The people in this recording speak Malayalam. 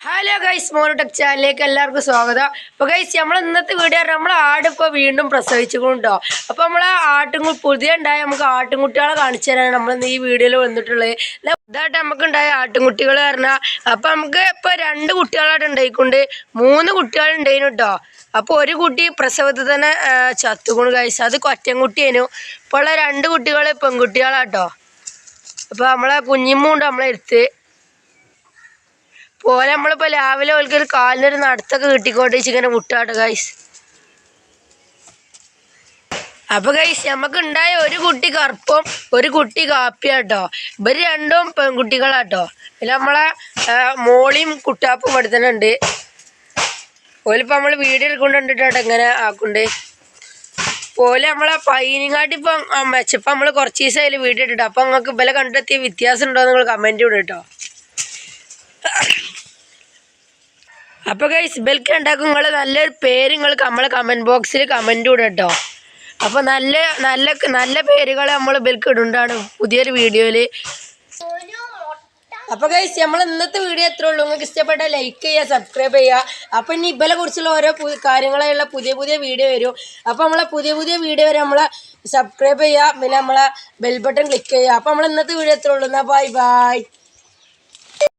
ഹലോ ഗൈസ് മോണോടെക് ചാനലിലേക്ക് എല്ലാവർക്കും സ്വാഗതം. അപ്പൊ ഗൈസ് നമ്മൾ ഇന്നത്തെ വീഡിയോ നമ്മളെ ആട് ഇപ്പൊ വീണ്ടും പ്രസവിച്ചുകൊണ്ടോ അപ്പൊ നമ്മളെ ആട്ടും പുതിയ ഉണ്ടായ നമുക്ക് ആട്ടുംകുട്ടികളെ കാണിച്ചു തരാനാണ് നമ്മൾ ഈ വീഡിയോയിൽ വന്നിട്ടുള്ളത്. ഇതായിട്ട് നമുക്ക് ഉണ്ടായ ആട്ടുംകുട്ടികൾ പറഞ്ഞാൽ അപ്പൊ നമുക്ക് ഇപ്പൊ രണ്ട് കുട്ടികളായിട്ട് ഉണ്ടായിക്കൊണ്ട് മൂന്ന് കുട്ടികൾ ഉണ്ടായിരുന്നു കേട്ടോ അപ്പൊ ഒരു കുട്ടി പ്രസവത്തിൽ തന്നെ ചത്തുകൊണ്ട് ഗൈസ് അത് കൊറ്റൻകുട്ടിയേനു. ഇപ്പോൾ ഉള്ള രണ്ട് കുട്ടികൾ പെൺകുട്ടികളാട്ടോ അപ്പൊ നമ്മളെ കുഞ്ഞിമ്മുണ്ട് നമ്മളെ എടുത്ത് പോലെ നമ്മളിപ്പോ രാവിലെ ഓൽക്ക് ഒരു കാലിനൊരു നടത്തൊക്കെ കിട്ടിക്കോട്ടെ ഇങ്ങനെ മുട്ടാട്ടോ ഗൈസ് അപ്പൊ ഗൈസ് നമുക്ക് ഉണ്ടായ ഒരു കുട്ടി കറുപ്പും ഒരു കുട്ടി കാപ്പിയാട്ടോ. ഇവർ രണ്ടും പെൺകുട്ടികളാട്ടോ. പിന്നെ നമ്മളെ മോളിയും കുട്ടാപ്പും ഇവിടെ തന്നെ ഉണ്ട്. ഓലിപ്പോ നമ്മൾ വീഡിയോ എടുക്കൊണ്ടിട്ടാട്ടോ എങ്ങനെ ആക്കുണ്ട്. പോലെ നമ്മളെ പൈനിങ്ങാട്ടി ഇപ്പം മെച്ചപ്പം നമ്മൾ കുറച്ച് ദിവസം അതിൽ വീഡിയോ ഇട്ടിട്ടോ. അപ്പൊ നിങ്ങൾക്ക് ഇവലെ കണ്ടെത്തിയ വ്യത്യാസം ഉണ്ടോ നിങ്ങൾ കമന്റ് ഇടും കേട്ടോ അപ്പൊ ഗൈസ് ബെൽക്ക് ഉണ്ടാക്കും നിങ്ങൾ നല്ലൊരു പേര് നിങ്ങൾ നമ്മളെ കമന്റ് ബോക്സിൽ കമന്റ് ഇടും കേട്ടോ അപ്പൊ നല്ല നല്ല നല്ല പേരുകൾ നമ്മൾ ബെൽക്ക് ഇടുണ്ടാണ് പുതിയൊരു വീഡിയോയിൽ അപ്പൊ ഗൈസ് നമ്മൾ ഇന്നത്തെ വീഡിയോ എത്ര ഉള്ളൂ. നിങ്ങൾക്ക് ഇഷ്ടപ്പെട്ട ലൈക്ക് ചെയ്യുക സബ്സ്ക്രൈബ് ചെയ്യുക. അപ്പൊ ഇനി ഇബലെ കുറിച്ചുള്ള ഓരോ കാര്യങ്ങളായുള്ള പുതിയ പുതിയ വീഡിയോ വരും. അപ്പൊ നമ്മളെ പുതിയ പുതിയ വീഡിയോ വരെ നമ്മളെ സബ്സ്ക്രൈബ് ചെയ്യുക. പിന്നെ നമ്മളെ ബെൽ ബട്ടൺ ക്ലിക്ക് ചെയ്യുക. അപ്പൊ നമ്മൾ ഇന്നത്തെ വീഡിയോ എത്ര ഉള്ളൂ. എന്നാ ബൈ ബൈ